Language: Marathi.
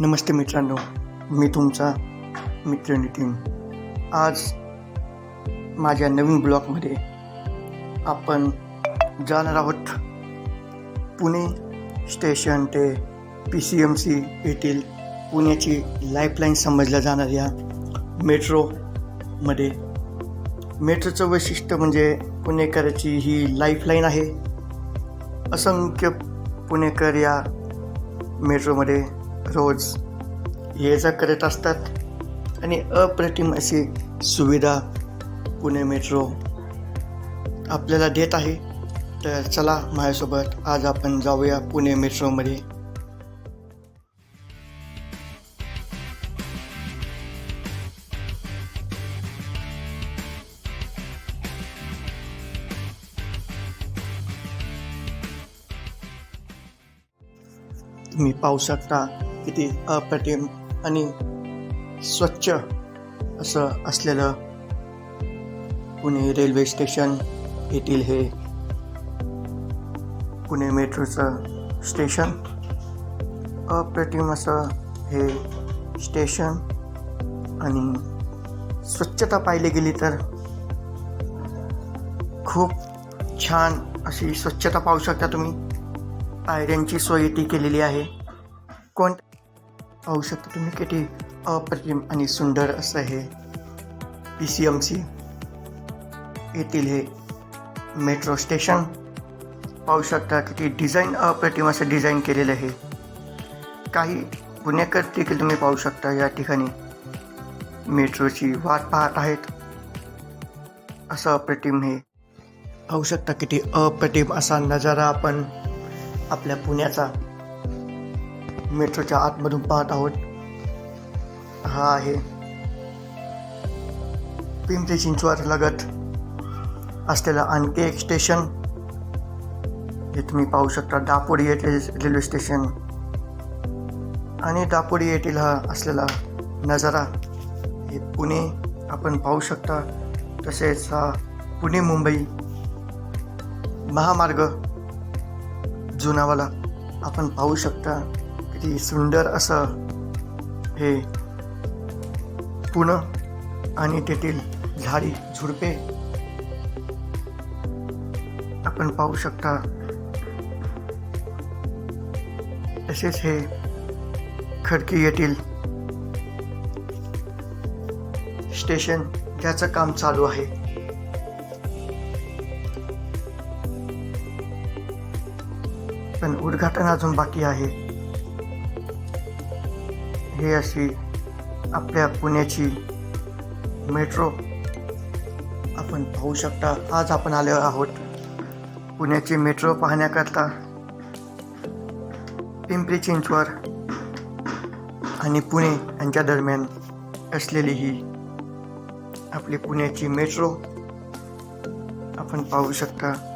नमस्ते मित्रांनो मी तुमचा मित्र नितीन. आज माझ्या नवीन ब्लॉगमध्ये आपण जाणार आहोत पुणे स्टेशन ते पी सी एम सी येथील पुण्याची लाईफलाईन समजल्या जाणाऱ्या मेट्रोमध्ये. मेट्रोचं वैशिष्ट्य म्हणजे पुणेकराची ही लाईफलाईन आहे. असंख्य पुणेकर या मेट्रोमध्ये रोज ये जा करत असतात. आणि अप्रतिम अशी सुविधा पुणे मेट्रो आपल्याला देत आहे. तर चला माझ्यासोबत आज आपण जाऊया पुणे मेट्रोमध्ये. तुम्ही पाहू शकता किती अप्रतिम आणि स्वच्छ असं असलेलं पुणे रेल्वे स्टेशन येथील हे पुणे मेट्रोचं स्टेशन. अप्रतिम असं हे स्टेशन. आणि स्वच्छता पाहिली गेली तर खूप छान अशी स्वच्छता पाहू शकता तुम्ही. पायऱ्यांची सोय ती केलेली आहे. कोण पाहू शकता तुम्ही किती अप्रतिम आणि सुंदर असं हे पी सी एम सी येथील हे मेट्रो स्टेशन पाहू शकता किती डिझाईन अप्रतिम असं डिझाईन केलेलं आहे. काही पुणेकर देखील तुम्ही पाहू शकता या ठिकाणी. मेट्रोची वाट पाहत आहेत. असं अप्रतिम हे पाहू शकता किती अप्रतिम असा नजारा आपण आपल्या पुण्याचा मेट्रोच्या आतमधून पाहत आहोत. हा आहे पिंपरी चिंचवड लगत असलेलं आणखी एक स्टेशन हे तुम्ही पाहू शकता दापोडी येथील रेल्वे स्टेशन आणि दापोडी येथील हा असलेला नजारा हे पुणे आपण पाहू शकता. तसेच हा पुणे मुंबई महामार्ग जुनावाला आपण पाहू शकता. किती सुंदर असं हे पुणे आणि तेथील झाडी झुडपे आपण पाहू शकता. तसेच हे खडकी येथील स्टेशन ज्याचं काम चालू आहे. पण उद्घाटन अजून बाकी आहे. हे अशी आपल्या पुण्याची मेट्रो आपण पाहू शकता. आज आपण आलो आहोत पुण्याची मेट्रो पाहण्याकरता पिंपरी चिंचवड आणि पुणे यांच्या दरम्यान असलेली ही आपली पुण्याची मेट्रो आपण पाहू शकता.